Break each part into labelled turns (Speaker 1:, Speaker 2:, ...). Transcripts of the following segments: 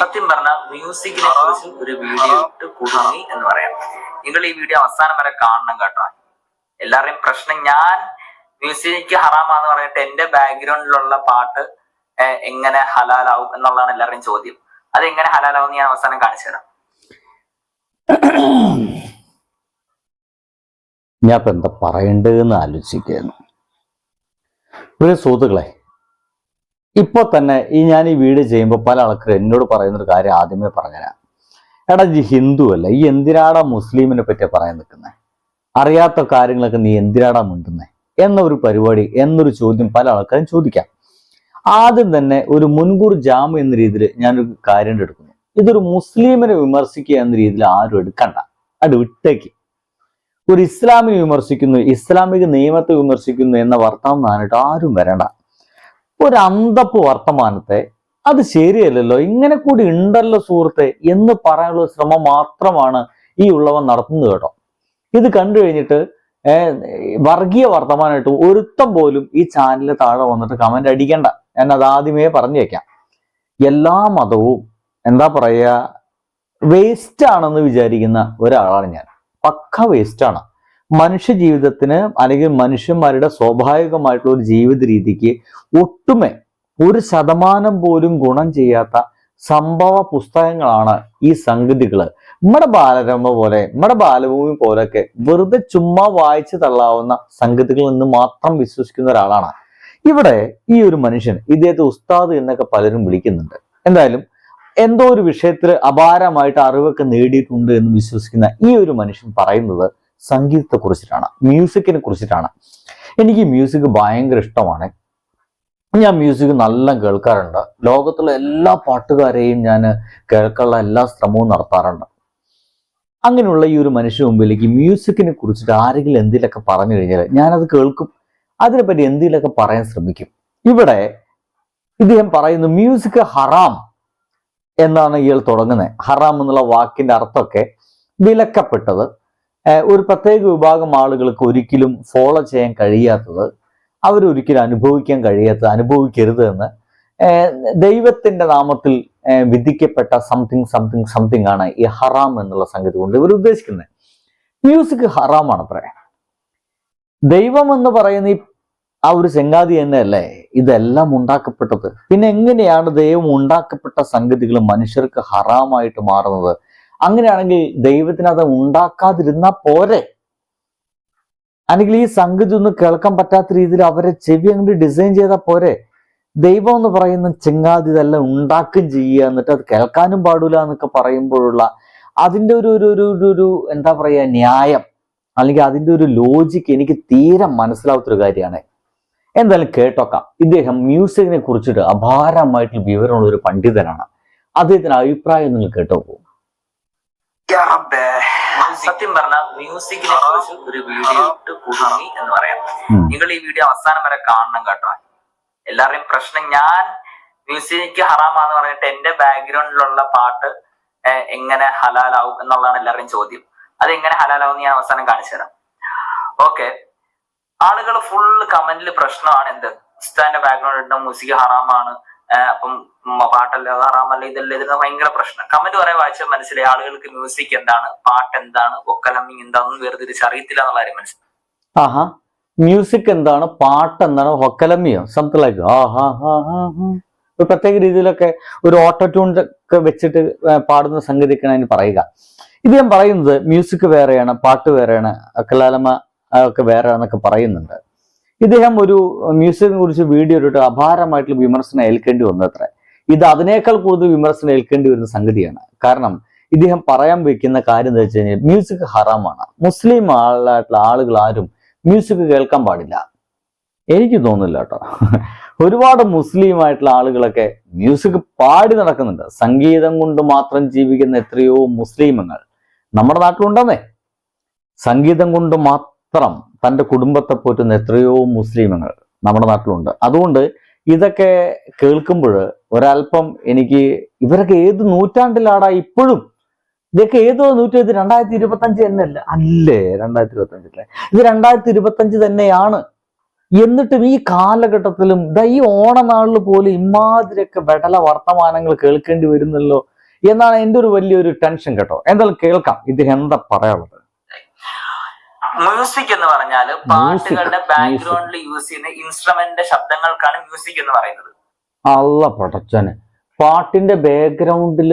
Speaker 1: സത്യം പറഞ്ഞ മ്യൂസിക്കിനെ കുറിച്ച് ഒരു വീഡിയോ ഇട്ട് കുടുങ്ങി എന്ന് പറയാം. നിങ്ങൾ ഈ വീഡിയോ അവസാനം വരെ കാണണം കേട്ടോ. എല്ലാവരുടെയും പ്രശ്നം ഞാൻ മ്യൂസിക് ഹറാമാന്ന് പറഞ്ഞിട്ട് എന്റെ ബാക്ക്ഗ്രൗണ്ടിലുള്ള പാട്ട് എങ്ങനെ ഹലാലാവും എന്നുള്ളതാണ് എല്ലാവരുടെയും ചോദ്യം. അത് എങ്ങനെ ഹലാലാവും എന്ന് ഞാൻ അവസാനം കാണിച്ചു തരാം.
Speaker 2: ഞാൻ ഇപ്പം എന്താ പറയേണ്ടതെന്ന് ആലോചിക്കുന്നു ഒരു സുഹൃത്തുക്കളെ ഇപ്പോൾ തന്നെ ഈ ഞാൻ ഈ വീട് ചെയ്യുമ്പോൾ പല ആൾക്കാരും എന്നോട് പറയുന്നൊരു കാര്യം ആദ്യമേ പറഞ്ഞുതരാം എടാ ഈ ഹിന്ദു അല്ല. ഈ എന്തിനാടാ മുസ്ലിമിനെ പറ്റി പറയാൻ നിൽക്കുന്നത് അറിയാത്ത കാര്യങ്ങളൊക്കെ നീ എന്തിനാടാ മിണ്ടുന്നത് എന്നൊരു പരിപാടി എന്നൊരു ചോദ്യം പല ആൾക്കാരും ചോദിക്കാം. ആദ്യം തന്നെ ഒരു മുൻകൂർ ജാമ്യം എന്ന രീതിയിൽ ഞാനൊരു കാര്യം എടുക്കുന്നു. ഇതൊരു മുസ്ലിമിനെ വിമർശിക്കുക എന്ന രീതിയിൽ ആരും എടുക്കണ്ട. അത് വിട്ടേക്ക്. ഒരു ഇസ്ലാമിനെ വിമർശിക്കുന്നു ഇസ്ലാമിക നിയമത്തെ വിമർശിക്കുന്നു എന്ന വർത്തമാനം വർത്തമാനമായിട്ട് ആരും വരണ്ട. ഒരു അന്തപ്പ് വർത്തമാനത്തെ അത് ശരിയല്ലല്ലോ. ഇങ്ങനെ കൂടി ഉണ്ടല്ലോ സുഹൃത്തെ എന്ന് പറയാനുള്ള ശ്രമം മാത്രമാണ് ഈ ഉള്ളവൻ നടത്തുന്നത് കേട്ടോ. ഇത് കണ്ടു കഴിഞ്ഞിട്ട് വർഗീയ വർത്തമാനമായിട്ട് ഒരുത്തം പോലും ഈ ചാനലിൽ താഴെ വന്നിട്ട് കമന്റ് അടിക്കണ്ട. ഞാൻ അത് ആദ്യമേ പറഞ്ഞു വെക്കാം. എല്ലാ മതവും എന്താ പറയുക വേസ്റ്റ് ആണെന്ന് വിചാരിക്കുന്ന ഒരാളാണ് ഞാൻ. പക്ക വേസ്റ്റ് ആണ്. മനുഷ്യ ജീവിതത്തിന് അല്ലെങ്കിൽ മനുഷ്യന്മാരുടെ സ്വാഭാവികമായിട്ടുള്ള ഒരു ജീവിത രീതിക്ക് ഒട്ടുമേ ഒരു ശതമാനം പോലും ഗുണം ചെയ്യാത്ത സംഭവ പുസ്തകങ്ങളാണ് ഈ സംഗതികൾ നമ്മുടെ ബാലരമ പോലെ നമ്മുടെ ബാലഭൂമി പോലൊക്കെ വെറുതെ ചുമ്മാ വായിച്ചു തള്ളാവുന്ന സംഗതികളിൽ നിന്ന് മാത്രം വിശ്വസിക്കുന്ന ഒരാളാണ്. ഇവിടെ ഈ ഒരു മനുഷ്യൻ ഇദ്ദേഹത്തെ ഉസ്താദ് എന്നൊക്കെ പലരും വിളിക്കുന്നുണ്ട്. എന്തായാലും എന്തോ ഒരു വിഷയത്തിൽ അപാരമായിട്ട് അറിവൊക്കെ നേടിയിട്ടുണ്ട് എന്ന് വിശ്വസിക്കുന്ന ഈ ഒരു മനുഷ്യൻ പറയുന്നത് സംഗീതത്തെ കുറിച്ചിട്ടാണ് മ്യൂസിക്കിനെ കുറിച്ചിട്ടാണ് എനിക്ക് മ്യൂസിക് ഭയങ്കര ഇഷ്ടമാണ്. ഞാൻ മ്യൂസിക് നല്ല കേൾക്കാറുണ്ട്. ലോകത്തുള്ള എല്ലാ പാട്ടുകാരെയും ഞാൻ കേൾക്കാനുള്ള എല്ലാ ശ്രമവും നടത്താറുണ്ട്. അങ്ങനെയുള്ള ഈ ഒരു മനുഷ്യ മുമ്പിലേക്ക് മ്യൂസിക്കിനെ കുറിച്ചിട്ട് ആരെങ്കിലും എന്തിലൊക്കെ പറഞ്ഞു കഴിഞ്ഞാൽ ഞാനത് കേൾക്കും. അതിനെപ്പറ്റി എന്തിലൊക്കെ പറയാൻ ശ്രമിക്കും. ഇവിടെ ഇദ്ദേഹം പറയുന്നു മ്യൂസിക് ഹറാം എന്നാണ് ഇയാൾ തുടങ്ങുന്നത്. ഹറാം എന്നുള്ള വാക്കിന്റെ അർത്ഥമൊക്കെ വിലക്കപ്പെട്ടത്. ഒരു പ്രത്യേക വിഭാഗം ആളുകൾക്ക് ഒരിക്കലും ഫോളോ ചെയ്യാൻ കഴിയാത്തത് അവരൊരിക്കലും അനുഭവിക്കാൻ കഴിയാത്തത് അനുഭവിക്കരുത് എന്ന് ദൈവത്തിന്റെ നാമത്തിൽ വിധിക്കപ്പെട്ട സംതിങ് സംതിങ് സംതിങ് ആണ് ഈ ഹറാം എന്നുള്ള സംഗതി കൊണ്ട് ഇവർ ഉദ്ദേശിക്കുന്നത്. മ്യൂസിക് ഹറാമാണ് അത്ര. ദൈവം എന്ന് പറയുന്ന ഈ ആ ഒരു ചെങ്കാതി തന്നെയല്ലേ ഇതെല്ലാം ഉണ്ടാക്കപ്പെട്ടത്? പിന്നെ എങ്ങനെയാണ് ദൈവം ഉണ്ടാക്കപ്പെട്ട സംഗതികൾ മനുഷ്യർക്ക് ഹറാമായിട്ട് മാറുന്നത്? അങ്ങനെയാണെങ്കിൽ ദൈവത്തിന് അത് ഉണ്ടാക്കാതിരുന്നാ പോരെ? അല്ലെങ്കിൽ ഈ സംഗതി ഒന്ന് കേൾക്കാൻ പറ്റാത്ത രീതിയിൽ അവരെ ചെവി അങ്ങോട്ട് ഡിസൈൻ ചെയ്താൽ പോരെ? ദൈവം എന്ന് പറയുന്ന ചെങ്ങാതി ഇതെല്ലാം ഉണ്ടാക്കും ചെയ്യുക എന്നിട്ട് അത് കേൾക്കാനും പാടില്ല എന്നൊക്കെ പറയുമ്പോഴുള്ള അതിന്റെ ഒരു ഒരു ഒരു ഒരു ഒരു എന്താ പറയുക ന്യായം. അല്ലെങ്കിൽ അതിന്റെ ഒരു ലോജിക്ക് എനിക്ക് തീരെ മനസ്സിലാവാത്തൊരു കാര്യമാണ്. എന്തായാലും കേട്ടോക്കാം. ഇദ്ദേഹം മ്യൂസിക്കിനെ കുറിച്ചിട്ട് അപാരമായിട്ടുള്ള വിവരമുള്ള ഒരു പണ്ഡിതനാണ്. അദ്ദേഹത്തിന്റെ അഭിപ്രായം നിങ്ങൾ കേട്ടോക്കൂ.
Speaker 1: സത്യം പറഞ്ഞ മ്യൂസിക്കിനെ കുറിച്ച് ഒരു വീഡിയോ ഇട്ട് കുടുങ്ങി എന്ന് പറയാം. നിങ്ങൾ ഈ വീഡിയോ അവസാനം വരെ കാണണം കേട്ടോ. എല്ലാവരുടെയും പ്രശ്നം ഞാൻ മ്യൂസിക് ഹറാമാന്ന് പറഞ്ഞിട്ട് എന്റെ ബാക്ക്ഗ്രൗണ്ടിലുള്ള പാട്ട് എങ്ങനെ ഹലാലാവും എന്നുള്ളതാണ് എല്ലാവരുടെയും ചോദ്യം. അത് എങ്ങനെ ഹലാലാവും എന്ന് ഞാൻ അവസാനം കാണിച്ചു തരാം. ഓക്കെ. ആളുകൾ ഫുള്ള് കമന്റിൽ പ്രശ്നമാണ് എന്ത്? ഉസ്താന്റെ ബാക്ക്ഗ്രൗണ്ട് ഇട്ട മ്യൂസിക് ഹറാമാണ്. അപ്പം പാട്ടല്ലേ ഹറാമല്ല ഇതല്ല ഇതിന് ഭയങ്കര പ്രശ്നം. കമന്റ് കുറെ വായിച്ചാൽ മനസ്സിലായി. ആളുകൾക്ക് മ്യൂസിക് എന്താണ് പാട്ട് എന്താണ് ഒക്കലമ്മിങ് എന്താണെന്ന് വേർതിരിച്ച് അറിയത്തില്ല എന്നുള്ള കാര്യം മനസ്സിലായി.
Speaker 2: ആഹാ. മ്യൂസിക് എന്താണ് പാട്ട് എന്താണ് ഹൊക്കലമ്മിയോ സംതിങ് ലൈക്ക്. ഒരു പ്രത്യേക രീതിയിലൊക്കെ ഒരു ഓട്ടോ ട്യൂൺ ഒക്കെ വെച്ചിട്ട് പാടുന്ന സംഗതിയൊക്കെയാണ് അതിന് പറയുക. ഇത് ഞാൻ പറയുന്നത് മ്യൂസിക് വേറെയാണ് പാട്ട് വേറെയാണ് അക്കലാലമ്മ ഒക്കെ വേറെയാണെന്നൊക്കെ പറയുന്നുണ്ട്. ഇദ്ദേഹം ഒരു മ്യൂസിയത്തിനെ കുറിച്ച് വീഡിയോ ഇട്ടിട്ട് അപാരമായിട്ടുള്ള വിമർശനം ഏൽക്കേണ്ടി വന്നത്ര. ഇത് അതിനേക്കാൾ കൂടുതൽ വിമർശനം ഏൽക്കേണ്ടി വരുന്ന സംഗതിയാണ്. കാരണം ഇദ്ദേഹം പറയാൻ വയ്ക്കുന്ന കാര്യം എന്താ വെച്ച് കഴിഞ്ഞാൽ മ്യൂസിക് ഹറാമാണ്. മുസ്ലിം ആളായിട്ടുള്ള ആളുകൾ ആരും മ്യൂസിക് കേൾക്കാൻ പാടില്ല. എനിക്ക് തോന്നുന്നില്ല കേട്ടോ. ഒരുപാട് മുസ്ലിം ആയിട്ടുള്ള ആളുകളൊക്കെ മ്യൂസിക് പാടി നടക്കുന്നുണ്ട്. സംഗീതം കൊണ്ട് മാത്രം ജീവിക്കുന്ന എത്രയോ മുസ്ലിമങ്ങൾ നമ്മുടെ നാട്ടിലുണ്ടെന്നേ. സംഗീതം കൊണ്ട് മാത്രം തന്റെ കുടുംബത്തെ പോറ്റുന്ന എത്രയോ മുസ്ലിമുകൾ നമ്മുടെ നാട്ടിലുണ്ട്. അതുകൊണ്ട് ഇതൊക്കെ കേൾക്കുമ്പോൾ ഒരല്പം എനിക്ക് ഇവരൊക്കെ ഏത് നൂറ്റാണ്ടിലാടാ ഇപ്പോഴും? ഇതൊക്കെ ഏതോ നൂറ്റി രണ്ടായിരത്തി ഇരുപത്തി അഞ്ച് തന്നെയല്ല. അല്ലേ? രണ്ടായിരത്തി ഇരുപത്തി അല്ലേ ഇത് രണ്ടായിരത്തി ഇരുപത്തി അഞ്ച് തന്നെയാണ്. എന്നിട്ടും ഈ കാലഘട്ടത്തിലും ഇതാ ഈ ഓണനാളിൽ പോലും ഇമാതിരിയൊക്കെ വെടല വർത്തമാനങ്ങൾ കേൾക്കേണ്ടി വരുന്നല്ലോ എന്നാണ് എന്റെ ഒരു വലിയൊരു ടെൻഷൻ കേട്ടോ. എന്തായാലും കേൾക്കാം. ഇത് എന്താ പറയാനുള്ളത്?
Speaker 1: മ്യൂസിക് എന്ന് പറഞ്ഞാൽ പാട്ടുകളുടെ ബാക്ക്ഗ്രൗണ്ടിൽ യൂസ് ചെയ്യുന്ന ഇൻസ്ട്രുമെന്റിന്റെ ശബ്ദങ്ങൾക്കാണ് മ്യൂസിക് എന്ന് പറയുന്നത്.
Speaker 2: അല്ല പടച്ചനെ പാട്ടിന്റെ ബാക്ക്ഗ്രൗണ്ടിൽ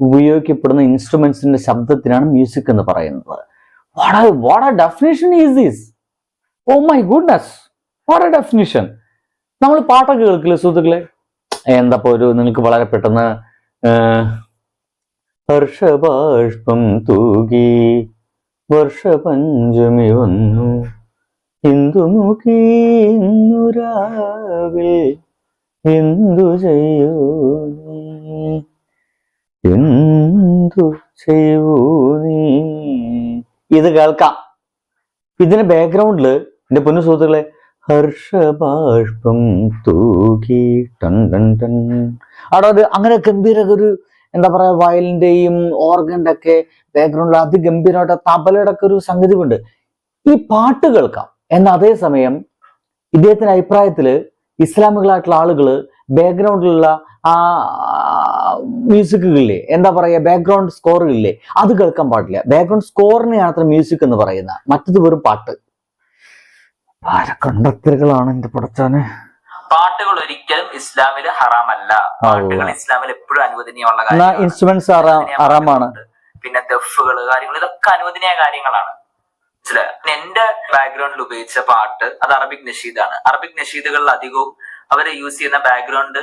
Speaker 2: ഉപയോഗിക്കപ്പെടുന്ന ഇൻസ്ട്രുമെന്റ്സിന്റെ ശബ്ദത്തിനാണ് മ്യൂസിക് എന്ന് പറയുന്നത്. What a definition is this oh my goodness what a definition നമ്മൾ പാട്ടൊക്കെ കേൾക്കില്ലേ സുഹൃത്തുക്കളെ? എന്തപ്പോ ഒരു നിങ്ങൾക്ക് വളരെ പെട്ടെന്ന് ഹർഷബാഷ്പം തൂകി വർഷപഞ്ചമി വന്നു ഹിന്ദുമുഖി ഇന്നു രാവിൽ എന്തു ചെയ്യൂ എന്തു ചെയ്യൂ നീ? ഇത് കേൾക്കാം. ഇതിന്റെ ബാക്ക്ഗ്രൗണ്ടിൽ എന്റെ പൊന്നു സുഹൃത്തുക്കളെ ഹർഷബാഷ്പം തൂക്കി ടൺ ടൺ ടൺ. അവിടെ ഒരു അങ്ങനെ ഗംഭീര ഒരു എന്താ പറയാ വയലിന്റെയും ഓർഗന്റെ ഒക്കെ ബാക്ക്ഗ്രൗണ്ടിൽ അതിഗംഭീരമായിട്ട് തബലയുടെ ഒക്കെ ഒരു സംഗതി കൊണ്ട് ഈ പാട്ട് കേൾക്കാം. എന്നാൽ അതേസമയം ഇദ്ദേഹത്തിന്റെ അഭിപ്രായത്തിൽ ഇസ്ലാമികളായിട്ടുള്ള ആളുകൾ ബാക്ക്ഗ്രൗണ്ടിലുള്ള ആ മ്യൂസിക്കുകളില്ലേ എന്താ പറയാ ബാക്ക്ഗ്രൗണ്ട് സ്കോറുകളില്ലേ അത് കേൾക്കാൻ പാടില്ല. ബാക്ക്ഗ്രൗണ്ട് സ്കോറിനെയാണ് അത്ര മ്യൂസിക് എന്ന് പറയുന്നത്. മറ്റത് വെറും പാട്ട്. കണ്ടെത്തലുകളാണ് എന്റെ പടച്ചാന്?
Speaker 1: പാട്ടുകൾ ഒരിക്കലും ഇസ്ലാമിൽ ഹറാമല്ല. പാട്ടുകൾ ഇസ്ലാമിൽ എപ്പോഴും അനുവദനീയമുള്ള
Speaker 2: കാര്യങ്ങൾ
Speaker 1: കാര്യങ്ങളാണ്.
Speaker 2: ഇൻസ്ട്രുമെന്റ്സ് ഹറാമാണ്.
Speaker 1: പിന്നെ ദഫുകൾ കാര്യങ്ങൾ ഇതൊക്കെ അനുവദനീയ കാര്യങ്ങളാണ്. മനസ്സിലായോ? പിന്നെ എന്റെ ബാക്ക്ഗ്രൗണ്ടിൽ ഉപയോഗിച്ച പാട്ട് അത് അറബിക് നഷീദാണ്. അറബിക് നഷീദുകളിൽ അധികവും അവർ യൂസ് ചെയ്യുന്ന ബാക്ക്ഗ്രൗണ്ട്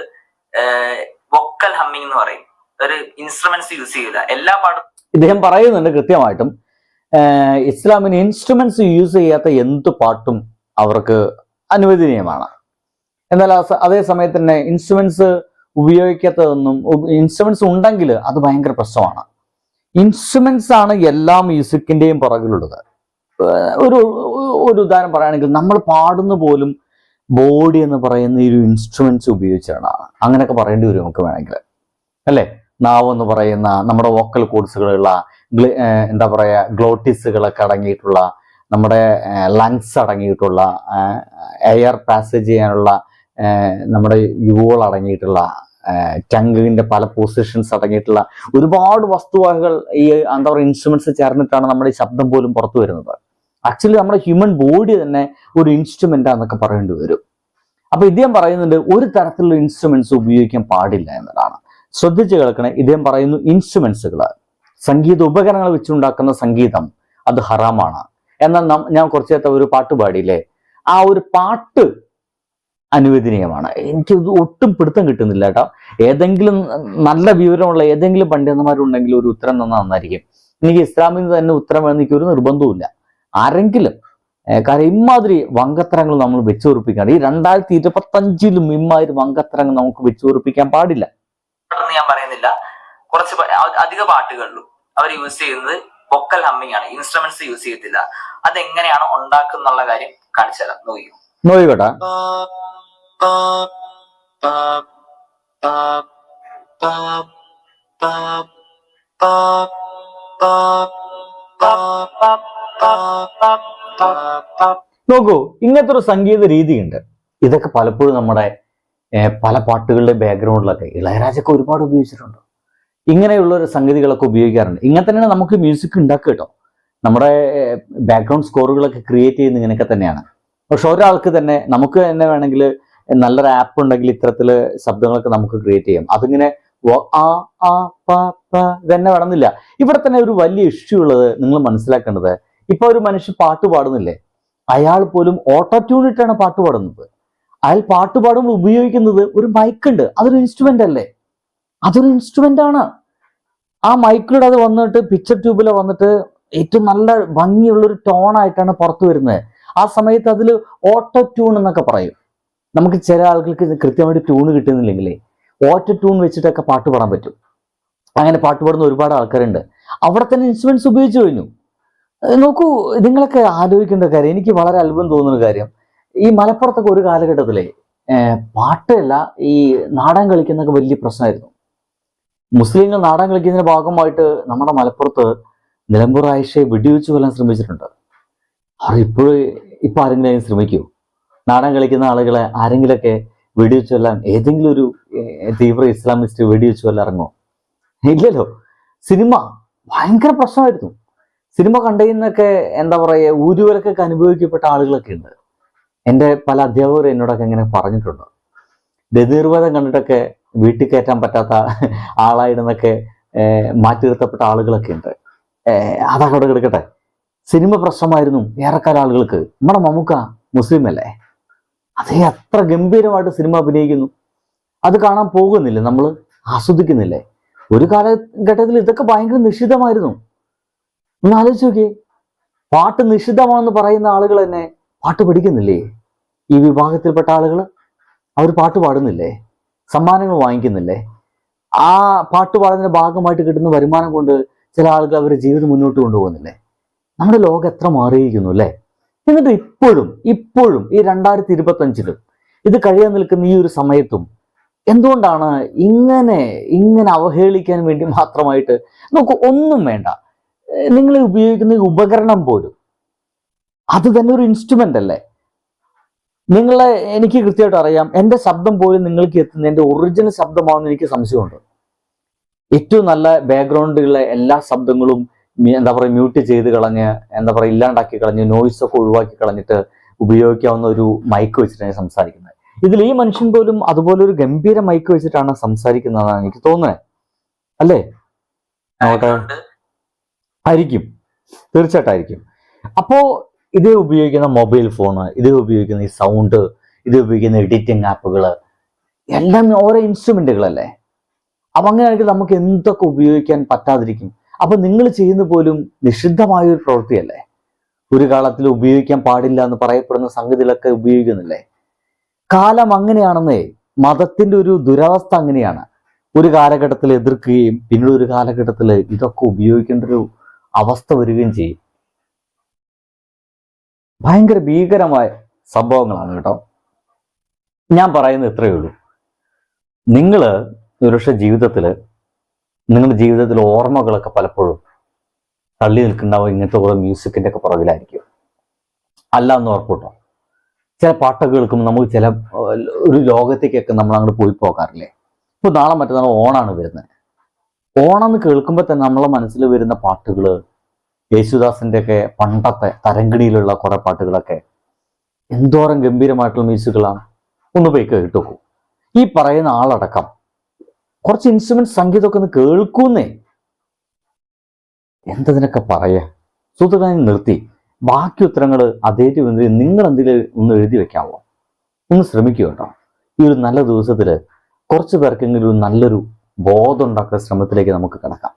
Speaker 1: വൊക്കൽ ഹമ്മിങ് എന്ന് പറയും. ഒരു ഇൻസ്ട്രുമെന്റ്സ് യൂസ് ചെയ്യില്ല എല്ലാ പാട്ടും
Speaker 2: ഇദ്ദേഹം പറയുന്നുണ്ട് കൃത്യമായിട്ടും ഇസ്ലാമിന് ഇൻസ്ട്രുമെന്റ്സ് യൂസ് ചെയ്യാത്ത എന്ത് പാട്ടും അവർക്ക് അനുവദനീയമാണ്. എന്നാൽ അതേ സമയത്ത് തന്നെ ഇൻസ്ട്രുമെന്റ്സ് ഉപയോഗിക്കാത്തതൊന്നും ഇൻസ്ട്രുമെന്റ്സ് ഉണ്ടെങ്കിൽ അത് ഭയങ്കര പ്രശ്നമാണ്. ഇൻസ്ട്രുമെന്റ്സ് ആണ് എല്ലാ മ്യൂസിക്കിന്റെയും പുറകിലുള്ളത്. ഒരു ഒരു ഉദാഹരണം പറയുകയാണെങ്കിൽ നമ്മൾ പാടുന്ന പോലും ബോഡി എന്ന് പറയുന്ന ഒരു ഇൻസ്ട്രുമെന്റ്സ് ഉപയോഗിച്ചാണ്. അങ്ങനെയൊക്കെ പറയേണ്ടി വരും നമുക്ക് വേണമെങ്കിൽ. അല്ലേ? നാവ് എന്ന് പറയുന്ന നമ്മുടെ വോക്കൽ കോഡ്സുകളുള്ള എന്താ പറയുക ഗ്ലോട്ടിസുകളൊക്കെ അടങ്ങിയിട്ടുള്ള നമ്മുടെ ലങ്സ് അടങ്ങിയിട്ടുള്ള എയർ പാസേജ് ചെയ്യാനുള്ള നമ്മുടെ യുവകൾ അടങ്ങിയിട്ടുള്ള ടങ്കിന്റെ പല പൊസിഷൻസ് അടങ്ങിയിട്ടുള്ള ഒരുപാട് വസ്തുവകകൾ ഈ എന്താ പറയുക ഇൻസ്ട്രുമെന്റ്സ് ചേർന്നിട്ടാണ് നമ്മുടെ ഈ ശബ്ദം പോലും പുറത്തു വരുന്നത്. ആക്ച്വലി നമ്മുടെ ഹ്യൂമൻ ബോഡി തന്നെ ഒരു ഇൻസ്ട്രുമെന്റ് ആണെന്നൊക്കെ പറയേണ്ടി വരും. അപ്പൊ ഇദ്ദേഹം പറയുന്നുണ്ട് ഒരു തരത്തിലുള്ള ഇൻസ്ട്രുമെന്റ്സ് ഉപയോഗിക്കാൻ പാടില്ല എന്നതാണ്. ശ്രദ്ധിച്ചു കേൾക്കണേ ഇദ്ദേഹം പറയുന്നു ഇൻസ്ട്രുമെന്റ്സുകൾ സംഗീത ഉപകരണങ്ങൾ വെച്ചുണ്ടാക്കുന്ന സംഗീതം അത് ഹറാമാണ്. എന്നാൽ ഞാൻ കുറച്ച് നേരത്തെ ഒരു പാട്ട് പാടിയില്ലേ? ആ ഒരു പാട്ട് അനുവദനീയമാണ്. എനിക്ക് ഒട്ടും പിടുത്തം കിട്ടുന്നില്ല കേട്ടോ. ഏതെങ്കിലും നല്ല വിവരമുള്ള ഏതെങ്കിലും പണ്ഡിതന്മാരുണ്ടെങ്കിൽ ഒരു ഉത്തരം തന്നാൽ നന്നായിരിക്കും. എനിക്ക് ഇസ്ലാമിൽ നിന്ന് തന്നെ ഉത്തരം വേണം എനിക്ക് ഒരു നിർബന്ധവുമില്ല. ആരെങ്കിലും കാരണം ഇമാതിരി വങ്കത്തരങ്ങൾ നമ്മൾ വെച്ചുറപ്പിക്കാണ്. ഈ രണ്ടായിരത്തി ഇരുപത്തഞ്ചിലും ഇമാതിരി വങ്കത്തരങ്ങൾ നമുക്ക് വെച്ചുറപ്പിക്കാൻ പാടില്ല.
Speaker 1: ഞാൻ പറയുന്നില്ല. കുറച്ച് അധിക പാട്ടുകളിലും അവർ യൂസ് ചെയ്യുന്നത് വൊക്കൽ ഹമ്മിങ് ആണ്. ഇൻസ്ട്രുമെന്റ്സ് യൂസ് ചെയ്യത്തില്ല. അതെങ്ങനെയാണ് ഉണ്ടാക്കുന്നുള്ള കാര്യം കാണിച്ചു തരാം. നോക്കിയോ
Speaker 2: നോക്കൂ ഇങ്ങനത്തെ ഒരു സംഗീത രീതിയുണ്ട്. ഇതൊക്കെ പലപ്പോഴും നമ്മുടെ പല പാട്ടുകളുടെ ബാക്ക്ഗ്രൗണ്ടിലൊക്കെ ഇളയരാജൊക്കെ ഒരുപാട് ഉപയോഗിച്ചിട്ടുണ്ട്. ഇങ്ങനെയുള്ള ഒരു സംഗതികളൊക്കെ ഉപയോഗിക്കാറുണ്ട്. ഇങ്ങനെ തന്നെയാണ് നമുക്ക് മ്യൂസിക് ഉണ്ടാക്കുക കേട്ടോ. നമ്മുടെ ബാക്ക്ഗ്രൗണ്ട് സ്കോറുകളൊക്കെ ക്രിയേറ്റ് ചെയ്യുന്ന ഇങ്ങനെയൊക്കെ തന്നെയാണ്. പക്ഷെ ഒരാൾക്ക് തന്നെ നമുക്ക് തന്നെ വേണമെങ്കിൽ നല്ലൊരു ആപ്പ് ഉണ്ടെങ്കിൽ ഇത്തരത്തിൽ ശബ്ദങ്ങളൊക്കെ നമുക്ക് ക്രിയേറ്റ് ചെയ്യാം. അതിങ്ങനെ ആ ആ പ പ തന്നെ വേണമെന്നില്ല ഇവിടെ തന്നെ ഒരു വലിയ ഇഷ്യൂ ഉള്ളത് നിങ്ങൾ മനസ്സിലാക്കേണ്ടത് ഇപ്പൊ ഒരു മനുഷ്യൻ പാട്ട് പാടുന്നില്ലേ? അയാൾ പോലും ഓട്ടോ ട്യൂൺ ഇട്ടാണ് പാട്ട് പാടുന്നത്. അയാൾ പാട്ട് പാടുമ്പോൾ ഉപയോഗിക്കുന്നത് ഒരു മൈക്കുണ്ട് അതൊരു ഇൻസ്ട്രുമെന്റ് അല്ലേ? അതൊരു ഇൻസ്ട്രുമെന്റ് ആണ്. ആ മൈക്കിലൂടെ അത് വന്നിട്ട് പിക്ചർ ട്യൂബിൽ വന്നിട്ട് ഏറ്റവും നല്ല ഭംഗിയുള്ള ഒരു ടോണായിട്ടാണ് പുറത്തു വരുന്നത്. ആ സമയത്ത് അതിൽ ഓട്ടോ ട്യൂൺ എന്നൊക്കെ പറയും. നമുക്ക് ചില ആളുകൾക്ക് കൃത്യമായിട്ട് ട്യൂൺ കിട്ടുന്നില്ലെങ്കിൽ ഓറ്റ ട്യൂൺ വെച്ചിട്ടൊക്കെ പാട്ട് പാടാൻ പറ്റും. അങ്ങനെ പാട്ട് പാടുന്ന ഒരുപാട് ആൾക്കാരുണ്ട്. അവിടെ തന്നെ ഇൻസ്ട്രുമെന്റ്സ് ഉപയോഗിച്ച് കഴിഞ്ഞു. നോക്കൂ നിങ്ങളൊക്കെ ആലോചിക്കേണ്ട കാര്യം എനിക്ക് വളരെ അത്ഭുതം തോന്നുന്ന കാര്യം ഈ മലപ്പുറത്തൊക്കെ ഒരു കാലഘട്ടത്തിലെ പാട്ടല്ല ഈ നാടൻ കളിക്കുന്നൊക്കെ വലിയ പ്രശ്നമായിരുന്നു. മുസ്ലിങ്ങൾ നാടൻ കളിക്കുന്നതിന്റെ ഭാഗമായിട്ട് നമ്മുടെ മലപ്പുറത്ത് നിലമ്പൂർ ആയിഷയെ വെടിവെച്ച് കൊല്ലാൻ ശ്രമിച്ചിട്ടുണ്ട്. അവർ ഇപ്പോഴും ഇപ്പൊ ആരെങ്കിലും ശ്രമിക്കൂ നാടൻ കളിക്കുന്ന ആളുകളെ ആരെങ്കിലൊക്കെ വെടിവെച്ച് കൊല്ലാൻ ഏതെങ്കിലും ഒരു തീവ്ര ഇസ്ലാമിസ്റ്റ് വെടിവെച്ച് കൊല്ലാൻ ഇല്ലല്ലോ. സിനിമ ഭയങ്കര പ്രശ്നമായിരുന്നു. സിനിമ കണ്ടതിന്നൊക്കെ എന്താ പറയുക ഊരുവലക്കൊക്കെ അനുഭവിക്കപ്പെട്ട ആളുകളൊക്കെ ഉണ്ട്. എന്റെ പല അധ്യാപകരും എന്നോടൊക്കെ ഇങ്ങനെ പറഞ്ഞിട്ടുണ്ട്. രതിർവതം കണ്ടിട്ടൊക്കെ വീട്ടിൽ കയറ്റാൻ പറ്റാത്ത ആളായിരുന്നൊക്കെ മാറ്റി നിർത്തപ്പെട്ട ആളുകളൊക്കെ ഉണ്ട്. അതൊക്കെ അവിടെ കിടക്കട്ടെ സിനിമ പ്രശ്നമായിരുന്നു ഏറെക്കാല ആളുകൾക്ക്. നമ്മുടെ മമ്മൂക്ക മുസ്ലിം അല്ലേ? അതേ അത്ര ഗംഭീരമായിട്ട് സിനിമ അഭിനയിക്കുന്നു. അത് കാണാൻ പോകുന്നില്ല നമ്മൾ ആസ്വദിക്കുന്നില്ലേ? ഒരു കാലഘട്ടത്തിൽ ഇതൊക്കെ ഭയങ്കര നിഷിദ്ധമായിരുന്നു. ഒന്ന് ആലോചിച്ച് നോക്കിയേ. പാട്ട് നിഷിദ്ധമാണെന്ന് പറയുന്ന ആളുകൾ തന്നെ പാട്ട് പഠിക്കുന്നില്ലേ? ഈ വിഭാഗത്തിൽപ്പെട്ട ആളുകൾ അവർ പാട്ട് പാടുന്നില്ലേ? സമ്മാനങ്ങൾ വാങ്ങിക്കുന്നില്ലേ? ആ പാട്ട് പാടുന്നതിന്റെ ഭാഗമായിട്ട് കിട്ടുന്ന വരുമാനം കൊണ്ട് ചില ആളുകൾ അവരുടെ ജീവിതം മുന്നോട്ട് കൊണ്ടുപോകുന്നില്ലേ? നമ്മുടെ ലോകം എത്ര മാറിയിരിക്കുന്നു അല്ലേ? എന്നിട്ട് ഇപ്പോഴും ഇപ്പോഴും ഈ രണ്ടായിരത്തി ഇരുപത്തി അഞ്ചിലും ഇത് കഴിയാൻ നിൽക്കുന്ന ഈ ഒരു സമയത്തും എന്തുകൊണ്ടാണ് ഇങ്ങനെ ഇങ്ങനെ അവഹേളിക്കാൻ വേണ്ടി മാത്രമായിട്ട് നമുക്ക് ഒന്നും വേണ്ട. നിങ്ങൾ ഉപയോഗിക്കുന്ന ഉപകരണം പോലും അത് തന്നെ ഒരു ഇൻസ്ട്രുമെന്റ് അല്ലേ? നിങ്ങളെ എനിക്ക് കൃത്യമായിട്ട് അറിയാം എന്റെ ശബ്ദം പോലും നിങ്ങൾക്ക് എത്തുന്ന എന്റെ ഒറിജിനൽ ശബ്ദമാണെന്ന് എനിക്ക് സംശയമുണ്ട്. ഏറ്റവും നല്ല ബാക്ക്ഗ്രൗണ്ടുകളിലെ എല്ലാ ശബ്ദങ്ങളും എന്താ പറയുക മ്യൂട്ട് ചെയ്ത് കളഞ്ഞ് എന്താ പറയുക ഇല്ലാണ്ടാക്കി കളഞ്ഞ് നോയിസ് ഒക്കെ ഒഴിവാക്കി കളഞ്ഞിട്ട് ഉപയോഗിക്കാവുന്ന ഒരു മൈക്ക് വെച്ചിട്ടാണ് സംസാരിക്കുന്നത്. ഇതിൽ ഈ മനുഷ്യൻ പോലും അതുപോലെ ഒരു ഗംഭീര മൈക്ക് വെച്ചിട്ടാണ് സംസാരിക്കുന്നതെന്നാണ് എനിക്ക് തോന്നുന്നത്. അല്ലേ? ആയിരിക്കും. തീർച്ചയായിട്ടും ആയിരിക്കും അപ്പോ ഇത് ഉപയോഗിക്കുന്ന മൊബൈൽ ഫോണ് ഇത് ഉപയോഗിക്കുന്ന ഈ സൗണ്ട് ഇത് ഉപയോഗിക്കുന്ന എഡിറ്റിംഗ് ആപ്പുകൾ എല്ലാം ഓരോ ഇൻസ്ട്രുമെന്റുകളല്ലേ അപ്പൊ അങ്ങനെയാണെങ്കിൽ നമുക്ക് എന്തൊക്കെ ഉപയോഗിക്കാൻ പറ്റാതിരിക്കും? അപ്പൊ നിങ്ങൾ ചെയ്യുന്ന പോലും നിഷിദ്ധമായ ഒരു പ്രവൃത്തിയല്ലേ? ഒരു കാലത്തിൽ ഉപയോഗിക്കാൻ പാടില്ല എന്ന് പറയപ്പെടുന്ന സംഗതികളൊക്കെ ഉപയോഗിക്കുന്നില്ലേ? കാലം അങ്ങനെയാണെന്നേ മതത്തിന്റെ ഒരു ദുരവസ്ഥ അങ്ങനെയാണ്. ഒരു കാലഘട്ടത്തിൽ എതിർക്കുകയും പിന്നീട് ഒരു കാലഘട്ടത്തിൽ ഇതൊക്കെ ഉപയോഗിക്കേണ്ട ഒരു അവസ്ഥ വരികയും ചെയ്യും. ഭയങ്കര ഭീകരമായ സംഭവങ്ങളാണ് കേട്ടോ. ഞാൻ പറയുന്നത് ഇത്രയേ ഉള്ളൂ. നിങ്ങൾ ഒരുപക്ഷെ ജീവിതത്തിൽ നിങ്ങളുടെ ജീവിതത്തിൽ ഓർമ്മകളൊക്കെ പലപ്പോഴും തള്ളി നിൽക്കുന്നുണ്ടാവും. ഇങ്ങനത്തെ കുറെ മ്യൂസിക്കിന്റെ ഒക്കെ പുറകിലായിരിക്കും. അല്ല എന്ന് ഓർക്കൂട്ടോ. ചില പാട്ടൊക്കെ കേൾക്കുമ്പോൾ നമുക്ക് ചില ഒരു ലോകത്തേക്കൊക്കെ നമ്മൾ അങ്ങോട്ട് പോയി പോകാറില്ലേ? ഇപ്പൊ നാളെ മറ്റന്നാൾ ഓണാണ് വരുന്നത്. ഓണം എന്ന് കേൾക്കുമ്പോൾ തന്നെ നമ്മളെ മനസ്സിൽ വരുന്ന പാട്ടുകൾ യേശുദാസിന്റെ ഒക്കെ പണ്ടത്തെ തരങ്കിണിയിലുള്ള കുറെ പാട്ടുകളൊക്കെ എന്തോരം ഗംഭീരമായിട്ടുള്ള മ്യൂസിക്കുകളാണ് ഒന്ന് പോയി കേട്ടു ഈ പറയുന്ന ആളടക്കം കുറച്ച് ഇൻസ്ട്രുമെന്റ് സംഗീതമൊക്കെ ഒന്ന് കേൾക്കൂന്നേ. എന്തതിനൊക്കെ പറയാ? സുഹൃത്തുക്കളെ നിർത്തി. ബാക്കി ഉത്തരങ്ങൾ അതേ നിങ്ങൾ എന്തെങ്കിലും ഒന്ന് എഴുതി വെക്കാമോ ഒന്ന് ശ്രമിക്കുക കേട്ടോ. ഈ ഒരു നല്ല ദിവസത്തിൽ കുറച്ച് പേർക്കെങ്കിലും നല്ലൊരു ബോധം ഉണ്ടാക്കുന്ന ശ്രമത്തിലേക്ക് നമുക്ക് കിടക്കാം.